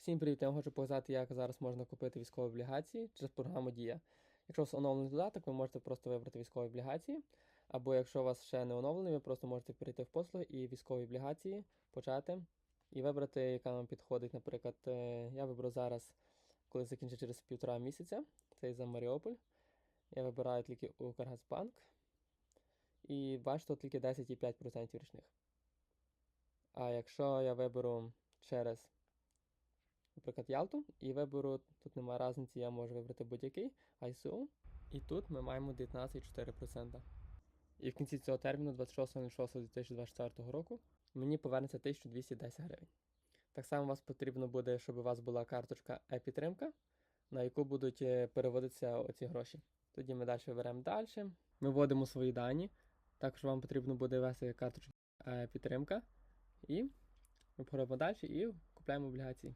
Всім привіт, я вам хочу показати, як зараз можна купити військові облігації через програму Дія. Якщо у вас оновлений додаток, ви можете просто вибрати військові облігації. Або якщо у вас ще не оновлений, ви просто можете перейти в послуги і військові облігації почати і вибрати, яка вам підходить. Наприклад, е, я виберу зараз, коли закінчить через півтора місяця. Це за Маріуполь. Я вибираю тільки Укргазбанк. І бачите, тільки 10,5% річних. А якщо я виберу через наприклад, Ялту, і виберу, тут немає різниці, я можу вибрати будь-який ISO. І тут ми маємо 19,4%. І в кінці цього терміну, 26.06.2024 року, мені повернеться 1210 гривень. Так само вас потрібно буде, щоб у вас була карточка e-підтримка, на яку будуть е, переводитися оці гроші. Тоді ми далі беремо далі. Ми вводимо свої дані. Також вам потрібно буде ввести карточку е-підтримка. І ми проходимо далі і купляємо облігації.